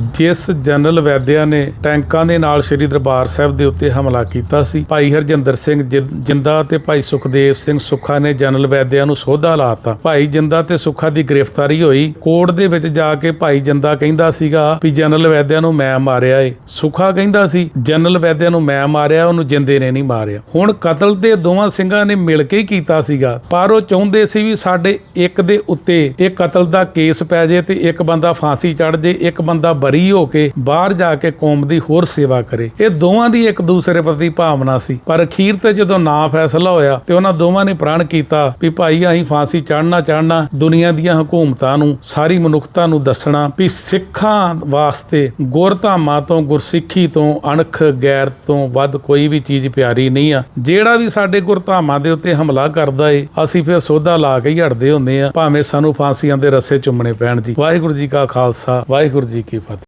ਜਿਸ ਜਨਰਲ ਵੈਦਿਆ ਨੇ ਟੈਂਕਾਂ ਦੇ ਨਾਲ ਸ੍ਰੀ ਦਰਬਾਰ ਸਾਹਿਬ ਦੇ ਉੱਤੇ ਹਮਲਾ ਕੀਤਾ ਸੀ, ਭਾਈ ਹਰਜਿੰਦਰ ਸਿੰਘ ਜਿੰਦਾ ਤੇ ਭਾਈ ਸੁਖਦੇਵ ਸਿੰਘ ਸੁੱਖਾ ਨੇ ਜਨਰਲ ਵੈਦਿਆ ਨੂੰ ਸੋਧਾ ਲਾਤਾ ਭਾਈ ਜਿੰਦਾ ਤੇ ਸੁੱਖਾ ਦੀ ਗ੍ਰਿਫਤਾਰੀ ਹੋਈ, ਕੋਰਟ ਦੇ ਵਿੱਚ ਜਾ ਕੇ ਭਾਈ ਜਿੰਦਾ ਕਹਿੰਦਾ ਸੀਗਾ ਵੀ ਜਨਰਲ ਵੈਦਿਆ ਨੂੰ ਮੈਂ ਮਾਰਿਆ ਏ। ਸੁੱਖਾ ਕਹਿੰਦਾ ਸੀ, ਜਨਰਲ ਵੈਦਿਆ ਨੂੰ ਮੈਂ ਮਾਰਿਆ, ਉਹਨੂੰ ਜਿੰਦੇ ਨੇ ਨਹੀਂ ਮਾਰਿਆ। ਹੁਣ ਕਤਲ ਤੇ ਦੋਵਾਂ ਸਿੰਘਾਂ ਨੇ ਮਿਲ ਕੇ ਹੀ ਕੀਤਾ ਸੀਗਾ, ਪਰ ਉਹ ਚਾਹੁੰਦੇ ਸੀ ਵੀ ਸਾਡੇ ਇੱਕ ਦੇ ਉੱਤੇ ਇਹ ਕਤਲ ਦਾ ਕੇਸ ਪੈ ਜੇ ਤੇ ਇੱਕ ਬੰਦਾ ਫਾਂਸੀ ਚੜ ਜੇ, ਇੱਕ ਬੰਦਾ ਬਰੀ ਹੋ ਕੇ ਬਾਹਰ ਜਾ ਕੇ ਕੌਮ ਦੀ ਹੋਰ ਸੇਵਾ ਕਰੇ। ਇਹ ਦੋਵਾਂ ਦੀ ਇੱਕ ਦੂਸਰੇ ਪ੍ਰਤੀ ਭਾਵਨਾ ਸੀ। ਪਰ ਅਖੀਰ ਤੇ ਜਦੋਂ ਨਾ ਫੈਸਲਾ ਹੋਇਆ ਤੇ ਉਹਨਾਂ ਦੋਵਾਂ ਨੇ ਪ੍ਰਣ ਕੀਤਾ ਵੀ ਭਾਈ ਅਸੀਂ ਫਾਂਸੀ ਚੜਨਾ ਚੜਨਾ ਦੁਨੀਆ ਦੀਆਂ ਹਕੂਮਤਾਂ ਨੂੰ, ਸਾਰੀ ਮਨੁੱਖਤਾ ਨੂੰ ਦੱਸਣਾ ਵੀ ਸਿੱਖਾਂ ਵਾਸਤੇ ਗੁਰਧਾਮਾਂ ਤੋਂ, ਗੁਰਸਿੱਖੀ ਤੋਂ, ਅਣਖ ਗੈਰਤ ਤੋਂ ਵੱਧ ਕੋਈ ਵੀ ਚੀਜ਼ ਪਿਆਰੀ ਨਹੀਂ ਆ। ਜਿਹੜਾ ਵੀ ਸਾਡੇ ਗੁਰਧਾਮਾਂ ਦੇ ਉੱਤੇ ਹਮਲਾ ਕਰਦਾ ਏ, ਅਸੀਂ ਫਿਰ ਸੋਧਾ ਲਾ ਕੇ ਹੀ ਹਟਦੇ ਹੁੰਦੇ ਆ, ਭਾਵੇਂ ਸਾਨੂੰ ਫਾਂਸੀਆਂ ਦੇ ਰੱਸੇ ਚੁੰਮਣੇ ਪੈਣ ਜੀ। ਵਾਹਿਗੁਰੂ ਜੀ ਕਾ ਖਾਲਸਾ, ਵਾਹਿਗੁਰੂ ਜੀ ਕੀ ਫਤਿਹ।